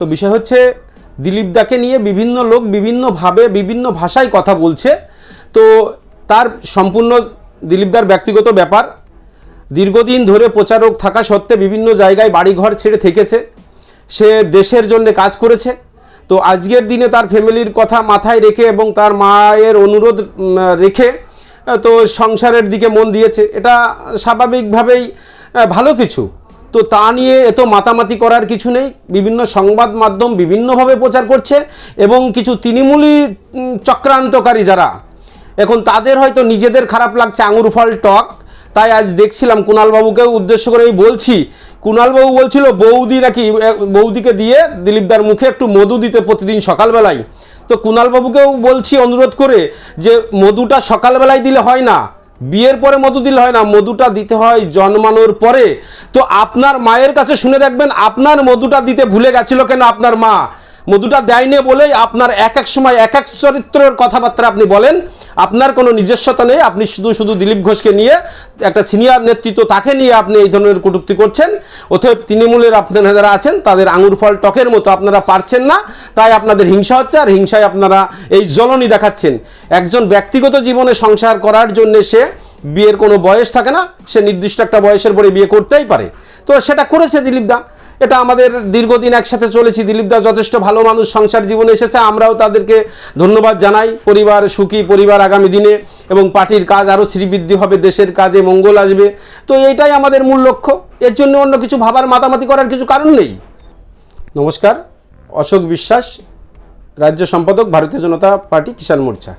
তো বিষয় হচ্ছে, দিলীপ দাকে নিয়ে বিভিন্ন লোক বিভিন্নভাবে, বিভিন্ন ভাষায় কথা বলছে। তো তার সম্পূর্ণ দিলীপদার ব্যক্তিগত ব্যাপার। দীর্ঘদিন ধরে প্রচারক থাকা সত্ত্বে বিভিন্ন জায়গায় বাড়িঘর ছেড়ে থেকেছে। সে দেশের জন্য কাজ করেছে। তো আজকের দিনে তার ফ্যামিলির কথা মাথায় রেখে এবং তার মায়ের অনুরোধ রেখে, তো সংসারের দিকে মন দিয়েছে। এটা স্বাভাবিকভাবেই ভালো কিছু। তো তা নিয়ে এত মাতামাতি করার কিছু নেই। বিভিন্ন সংবাদ মাধ্যম বিভিন্নভাবে প্রচার করছে এবং কিছু তৃণমূলী চক্রান্তকারী যারা, এখন তাদের হয়তো নিজেদের খারাপ লাগছে আঙুর ফল টক। তাই আজ দেখছিলাম কুণালবাবুকে উদ্দেশ্য করে বলছি, কুণালবাবু বলছিল, বৌদি নাকি বৌদিকে দিয়ে দিলীপদার মুখে একটু মধু দিতে প্রতিদিন সকালবেলায়। তো কুণালবাবুকেও বলছি অনুরোধ করে যে, মধুটা সকালবেলায় দিলে হয় না। বিয়ের পরে মধু দিলে হয় না, মধুটা দিতে হয় জন্মানোর পরে। তো আপনার মায়ের কাছে শুনে রাখবেন আপনার মধুটা দিতে ভুলে গেছিল কেন আপনার মা? মধুটা দেয়নি বলেই আপনার এক এক সময়, এক এক চরিত্রের কথাবার্তা আপনি বলেন। আপনার কোনো নিজস্বতা নেই, আপনি শুধু শুধু দিলীপ ঘোষকে নিয়ে একটা সিনিয়র নেতৃত্ব তাকে নিয়ে আপনি এই ধরনের কটূক্তি করছেন। অতএব তৃণমূলের আপনারা যারা আছেন, তাদের আঙুর ফল টকের মতো আপনারা পারছেন না, তাই আপনাদের হিংসা হচ্ছে আর হিংসায় আপনারা এই জ্বলনি দেখাচ্ছেন। একজন ব্যক্তিগত জীবনে সংসার করার জন্য সে বিয়ের কোনো বয়স থাকে না, সে নির্দিষ্ট একটা বয়সের পরে বিয়ে করতেই পারে। তো সেটা করেছে দিলীপ দা। এটা আমাদের দীর্ঘদিন একসাথে চলেছি। দিলীপ দা যথেষ্ট ভালো মানুষ, সংসার জীবনে এসেছে। আমরাও তাদেরকে ধন্যবাদ জানাই। পরিবার সুখী, পরিবার আগামী দিনে এবং পার্টির কাজ আরও শ্রীবৃদ্ধি হবে, দেশের কাজে মঙ্গল আসবে। তো এইটাই আমাদের মূল লক্ষ্য। এর জন্য অন্য কিছু ভাবার, মাতামাতি করার কিছু কারণ নেই। নমস্কার। অশোক বিশ্বাস, রাজ্য সম্পাদক, ভারতীয় জনতা পার্টি, কিষাণ মোর্চা।